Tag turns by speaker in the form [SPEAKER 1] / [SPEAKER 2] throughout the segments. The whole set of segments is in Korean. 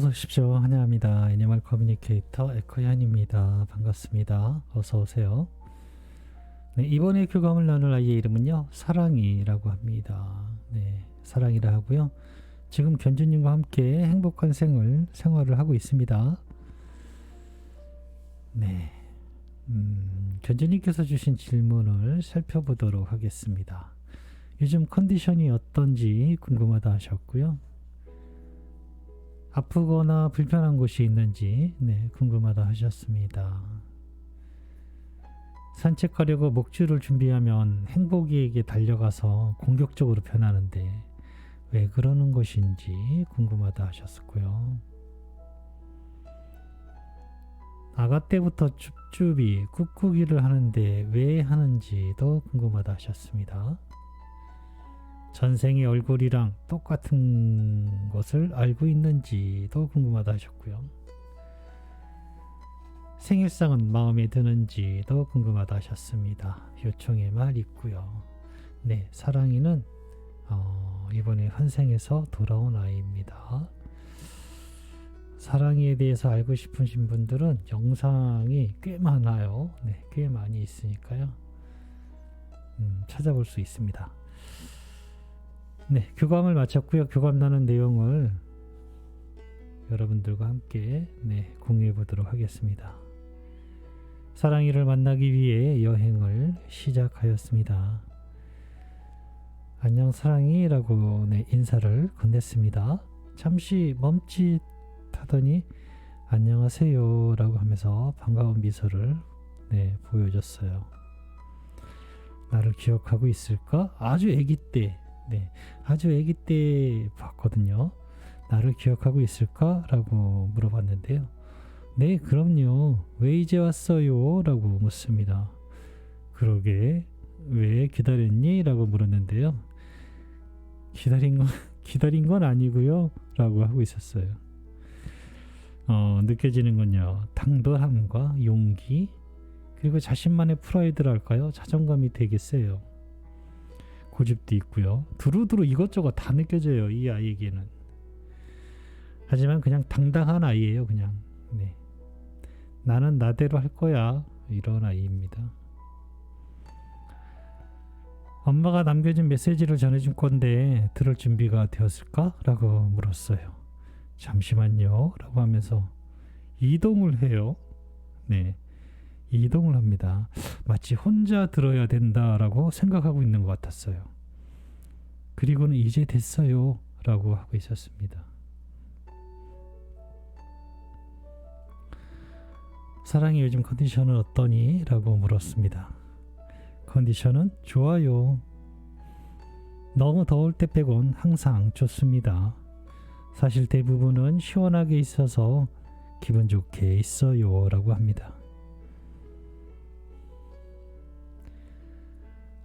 [SPEAKER 1] 어서 오십시오. 환영합니다. 애니멀 커뮤니케이터 에코얀입니다. 반갑습니다. 어서 오세요. 네, 이번에 교감을 나눌 아이의 이름은요. 사랑이라고 합니다. 네, 사랑이라 하고요. 지금 견주님과 함께 행복한 생을 생활을 하고 있습니다. 네. 음, 견주님께서 주신 질문을 살펴보도록 하겠습니다. 요즘 컨디션이 어떤지 궁금하다 하셨고요. 아프거나 불편한 곳이 있는지 네, 궁금하다 하셨습니다. 산책 가려고 목줄을 준비하면 행복이에게 달려가서 공격적으로 변하는데 왜 그러는 것인지 궁금하다 하셨고요. 아가 때부터 쭈쭈비 꾹꾹이를 하는데 왜 하는지도 궁금하다 하셨습니다. 전생의 얼굴이랑 똑같은 것을 알고 있는지도 궁금하다 하셨고요. 생일상은 마음에 드는지도 궁금하다 하셨습니다. 요청의 말 있고요. 네, 사랑이는 어, 이번에 환생에서 돌아온 아이입니다. 사랑이에 대해서 알고 싶으신 분들은 영상이 꽤 많아요. 네, 꽤 많이 있으니까요. 음, 찾아볼 수 있습니다. 네, 교감을 마쳤고요. 교감나는 내용을 여러분들과 함께 네, 공유해 보도록 하겠습니다. 사랑이를 만나기 위해 여행을 시작하였습니다. 안녕 사랑이라고 네, 인사를 건넸습니다. 잠시 멈칫하더니 안녕하세요라고 하면서 반가운 미소를 네, 보여줬어요. 나를 기억하고 있을까? 아주 아기 때 네, 아주 아기 때 봤거든요. 나를 기억하고 있을까? 라고 물어봤는데요. 네, 그럼요. 왜 이제 왔어요? 라고 묻습니다. 그러게, 왜 기다렸니? 라고 물었는데요. 기다린 건, 기다린 건 아니고요. 라고 하고 있었어요. 어, 느껴지는 건요. 당돌함과 용기, 그리고 자신만의 프라이드랄까요? 자존감이 되게 세요. 고집도 있고요. 두루두루 이것저것 다 느껴져요. 이 아이에게는. 하지만 그냥 당당한 아이예요. 그냥. 네. 나는 나대로 할 거야. 이런 아이입니다. 엄마가 남겨준 메시지를 전해준 건데 들을 준비가 되었을까? 라고 물었어요. 잠시만요. 라고 하면서 이동을 해요. 네. 이동을 합니다. 마치 혼자 들어야 된다라고 생각하고 있는 것 같았어요. 그리고는 이제 됐어요. 라고 하고 있었습니다. 사랑이 요즘 컨디션은 어떠니? 라고 물었습니다. 컨디션은 좋아요. 너무 더울 때 빼곤 항상 좋습니다. 사실 대부분은 시원하게 있어서 기분 좋게 있어요. 라고 합니다.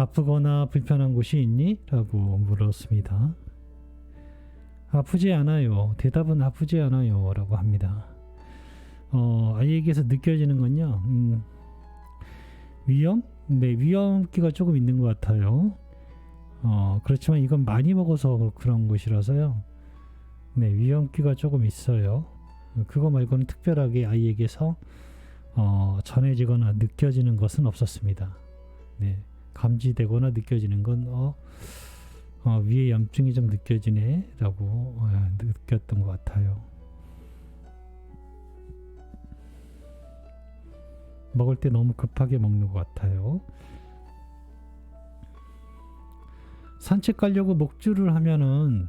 [SPEAKER 1] 아프거나 불편한 곳이 있니? 라고 물었습니다. 아프지 않아요. 대답은 아프지 않아요. 라고 합니다. 어, 아이에게서 느껴지는 건요, 음, 위험? 네, 위험기가 조금 있는 것 같아요. 어, 그렇지만 이건 많이 먹어서 그런 것이라서요. 네, 위험기가 조금 있어요. 그거 말고는 특별하게 아이에게서 어, 전해지거나 느껴지는 것은 없었습니다. 네. 감지되거나 느껴지는 건 어, 어, 위에 염증이 좀 느껴지네 라고 어, 느꼈던 것 같아요. 먹을 때 너무 급하게 먹는 것 같아요. 산책 가려고 목줄을 하면은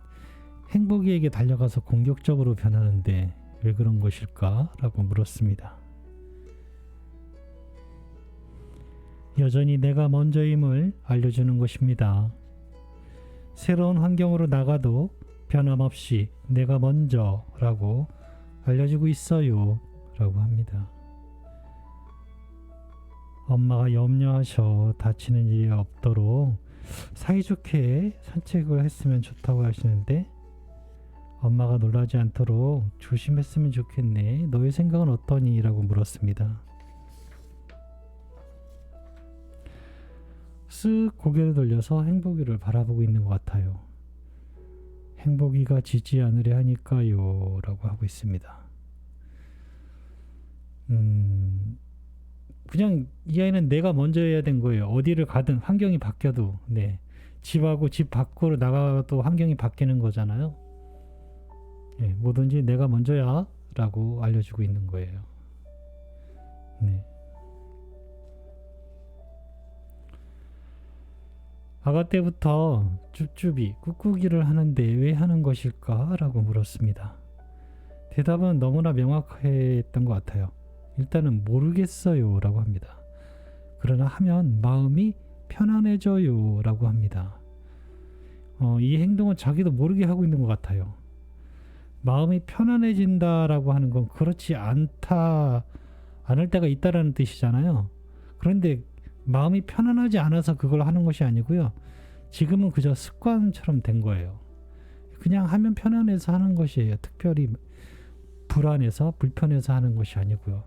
[SPEAKER 1] 행복이에게 달려가서 공격적으로 변하는데 왜 그런 것일까? 라고 물었습니다. 여전히 내가 먼저임을 알려주는 것입니다. 새로운 환경으로 나가도 변함없이 내가 먼저라고 알려주고 있어요. 라고 합니다. 엄마가 염려하셔 다치는 일이 없도록 사이좋게 산책을 했으면 좋다고 하시는데 엄마가 놀라지 않도록 조심했으면 좋겠네. 너의 생각은 어떠니? 라고 물었습니다. 쓱 고개를 돌려서 행복이를 바라보고 있는 것 같아요. 행복이가 지지 않으려 하니까요. 라고 하고 있습니다. 음, 그냥 이 아이는 내가 먼저 해야 된 거예요. 어디를 가든 환경이 바뀌어도, 네. 집하고 집 밖으로 나가도 환경이 바뀌는 거잖아요. 예, 뭐든지 내가 먼저야 라고 알려주고 있는 거예요. 네. 아가 때부터 쭈쭈비, 꾹꾹이를 하는데 왜 하는 것일까? 라고 물었습니다. 대답은 너무나 명확했던 것 같아요. 일단은 모르겠어요. 라고 합니다. 그러나 하면 마음이 편안해져요. 라고 합니다. 어, 이 행동은 자기도 모르게 하고 있는 것 같아요. 마음이 편안해진다라고 하는 건 그렇지 않다, 않을 때가 있다라는 뜻이잖아요. 그런데 마음이 편안하지 않아서 그걸 하는 것이 아니고요. 지금은 그저 습관처럼 된 거예요. 그냥 하면 편안해서 하는 것이에요. 특별히 불안해서 불편해서 하는 것이 아니고요.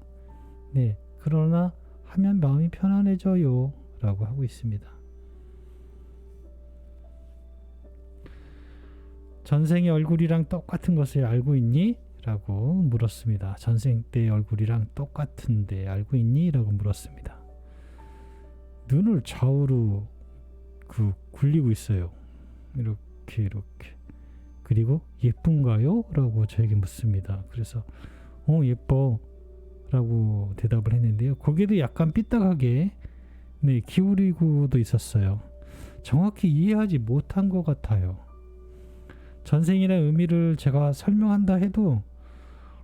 [SPEAKER 1] 네. 그러나 하면 마음이 편안해져요. 라고 하고 있습니다. 전생의 얼굴이랑 똑같은 것을 알고 있니? 라고 물었습니다. 전생 때 얼굴이랑 똑같은데 알고 있니? 라고 물었습니다. 눈을 좌우로 그 굴리고 있어요. 이렇게 이렇게. 그리고 예쁜가요? 라고 저에게 묻습니다. 그래서 어 예뻐 라고 대답을 했는데요. 고개도 약간 삐딱하게 네, 기울이고도 있었어요. 정확히 이해하지 못한 것 같아요. 전생이라는 의미를 제가 설명한다 해도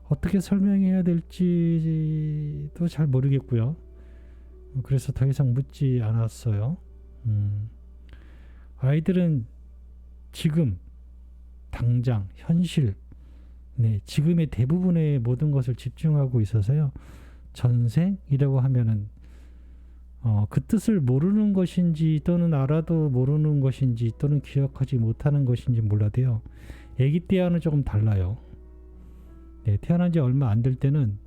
[SPEAKER 1] 어떻게 설명해야 될지도 잘 모르겠고요. 그래서 더 이상 묻지 않았어요. 음, 아이들은 지금, 당장, 현실, 네, 지금의 대부분의 모든 것을 집중하고 있어서요. 전생이라고 하면은 어, 그 뜻을 모르는 것인지 또는 알아도 모르는 것인지 또는 기억하지 못하는 것인지 몰라도요. 아기 때와는 조금 달라요. 네, 태어난 지 얼마 안 될 때는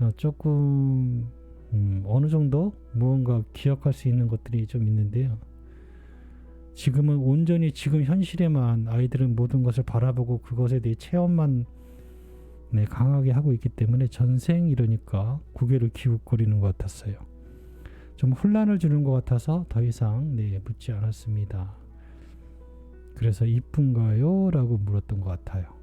[SPEAKER 1] 어, 조금 음, 어느 정도 무언가 기억할 수 있는 것들이 좀 있는데요. 지금은 온전히 지금 현실에만 아이들은 모든 것을 바라보고 그것에 대해 체험만 네, 강하게 하고 있기 때문에 전생 이러니까 고개를 기웃거리는 것 같았어요. 좀 혼란을 주는 것 같아서 더 이상 네, 묻지 않았습니다. 그래서 이쁜가요? 라고 물었던 것 같아요.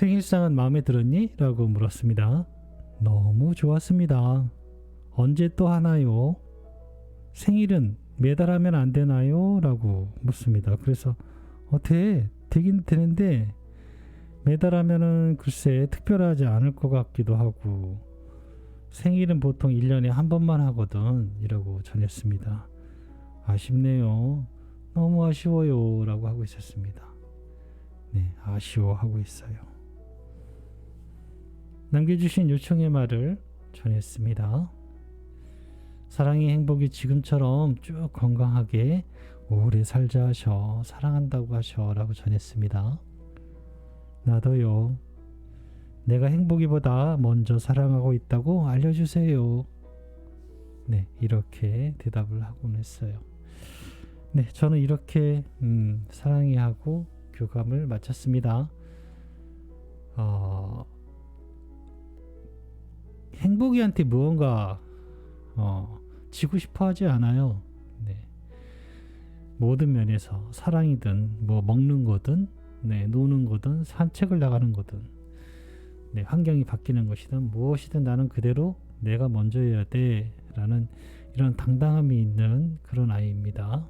[SPEAKER 1] 생일상은 마음에 들었니? 라고 물었습니다. 너무 좋았습니다. 언제 또 하나요? 생일은 매달 하면 안 되나요? 라고 묻습니다. 그래서 어, 돼. 되긴 되는데 매달 하면은 글쎄 특별하지 않을 것 같기도 하고 생일은 보통 1년에 한 번만 하거든 이라고 전했습니다. 아쉽네요. 너무 아쉬워요 라고 하고 있었습니다. 네, 아쉬워하고 있어요. 남겨주신 요청의 말을 전했습니다. 사랑의 행복이 지금처럼 쭉 건강하게 오래 살자 하셔 사랑한다고 하셔 라고 전했습니다. 나도요. 내가 행복이보다 먼저 사랑하고 있다고 알려주세요. 네, 이렇게 대답을 하곤 했어요. 네, 저는 이렇게 음, 사랑해 하고 교감을 마쳤습니다. 어, 행복이한테 무언가 어, 지고 싶어 하지 않아요. 네. 모든 면에서 사랑이든 뭐 먹는 거든 네, 노는 거든 산책을 나가는 거든 네, 환경이 바뀌는 것이든 무엇이든 나는 그대로 내가 먼저 해야 돼 라는 이런 당당함이 있는 그런 아이입니다.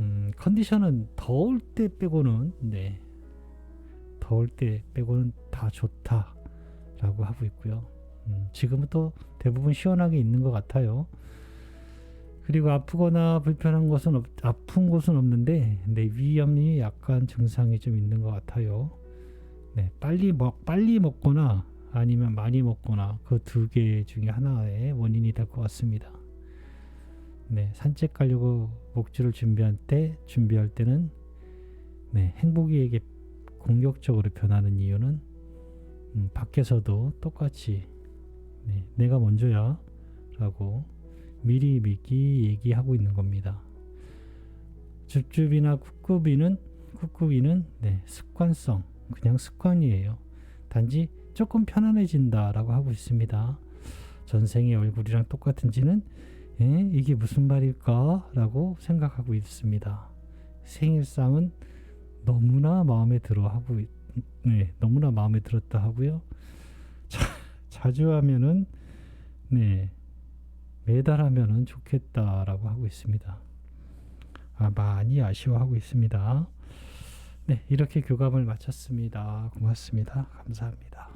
[SPEAKER 1] 음, 컨디션은 더울 때 빼고는 네, 더울 때 빼고는 다 좋다 라고 하고 있고요. 음, 지금은 또 대부분 시원하게 있는 것 같아요. 그리고 아프거나 불편한 것은 없, 아픈 곳은 없는데 네, 위염이 약간 증상이 좀 있는 것 같아요. 네, 빨리 먹 빨리 먹거나 아니면 많이 먹거나 그 두 개 중에 하나의 원인이 될 것 같습니다. 네, 산책 가려고 목줄을 준비할 때 준비할 때는 네, 행복이에게 공격적으로 변하는 이유는 음, 밖에서도 똑같이 네, 내가 먼저야 라고 미리 미리 얘기하고 있는 겁니다. 줍줍이나 쿡쿠비는 쿡쿠비는 네, 습관성 그냥 습관이에요. 단지 조금 편안해진다라고 하고 있습니다. 전생의 얼굴이랑 똑같은지는 예, 이게 무슨 말일까라고 생각하고 있습니다. 생일상은 너무나 마음에 들어 하고 있- 네, 너무나 마음에 들었다 하고요. 자, 자주 하면은 네, 매달 하면은 좋겠다라고 하고 있습니다. 아, 많이 아쉬워하고 있습니다. 네, 이렇게 교감을 마쳤습니다. 고맙습니다. 감사합니다.